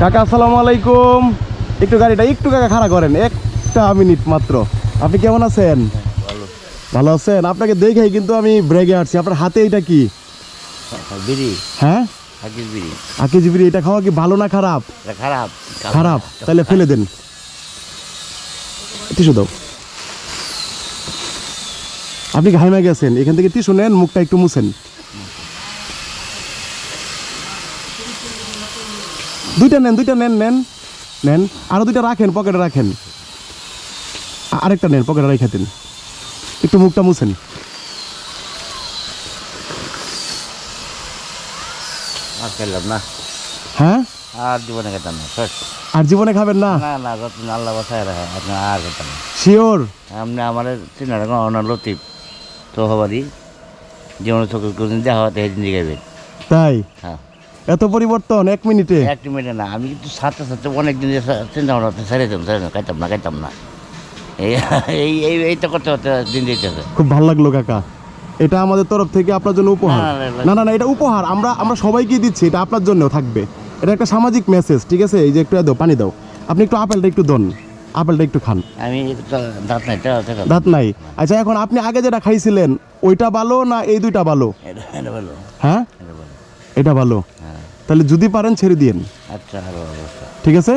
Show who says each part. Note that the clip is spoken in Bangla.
Speaker 1: কাকা আসসালামু আলাইকুম। একটু গাড়িটা একটু কাকা খাড়া করেন একটা মিনিট মাত্র। আপনি কেমন আছেন?
Speaker 2: ভালো।
Speaker 1: আছেন? আপনাকে দেখেই কিন্তু আমি ব্রেগে আসছি আপনার হাতে এটা কি? হ্যাঁ?
Speaker 2: বিড়ি।
Speaker 1: এটা খাওয়া কি ভালো না খারাপ?
Speaker 2: খারাপ।
Speaker 1: খারাপ? তাহলে ফেলে দেন। টিস্যু দাও। আপনি ঘাইমা গেছেন। এখান থেকে টিস্যু নেন মুখটা একটু মুছেন। দুইটা নেন দুইটা নেন নেন নেন। আরও দুইটা রাখেন পকেটে রাখেন। আরেকটা নেন পকেটে রেখে দিন। একটু মুখটা মুছেন।
Speaker 2: আর খেলাম না।
Speaker 1: হ্যাঁ?
Speaker 2: আর জীবনে খেতাম না
Speaker 1: আর জীবনে খাবেন না?
Speaker 2: না না যত আল্লাহ বাসায় রাখে আপনি আর খেতাম না।
Speaker 1: শিওর?
Speaker 2: আপনি আমার অনার লতিফ তো হবারই জীবনে চোখে কোনদিন দেখা হতে
Speaker 1: তাই?
Speaker 2: হ্যাঁ।
Speaker 1: এত পরিবর্তন এক মিনিটে?
Speaker 2: এক মিনিটে না আমি কিন্তু সাথে সাথে অনেক দিন চিন্তা ভাবনা ছেড়ে দিতাম ছেড়ে দিতাম খাইতাম না খাইতাম না। এই এই এই এইটা করতে করতে দিন দিতেছে
Speaker 1: খুব ভালো লাগল কাকা। এটা আমাদের তরফ থেকে আপনার জন্য উপহার।
Speaker 2: না, না, না,
Speaker 1: এটা উপহার। আমরা আমরা সবাইকে দিচ্ছি এটা আপনার জন্যও থাকবে। এটা একটা সামাজিক মেসেজ ঠিক আছে? এই যে একটু দাও পানি দাও। আপনি একটু আপেলটা একটু দন আপেলটা একটু খান।
Speaker 2: আমি দাঁত নাই
Speaker 1: দাঁত নাই। আচ্ছা এখন আপনি আগে যেটা খাইছিলেন ওইটা ভালো না এই দুইটা ভালো? হ্যাঁ?
Speaker 2: এটা
Speaker 1: ভালো।
Speaker 2: হ্যাঁ।
Speaker 1: তাহলে যদি পারেন ছেড়ে দিন
Speaker 2: আচ্ছা
Speaker 1: ঠিক আছে?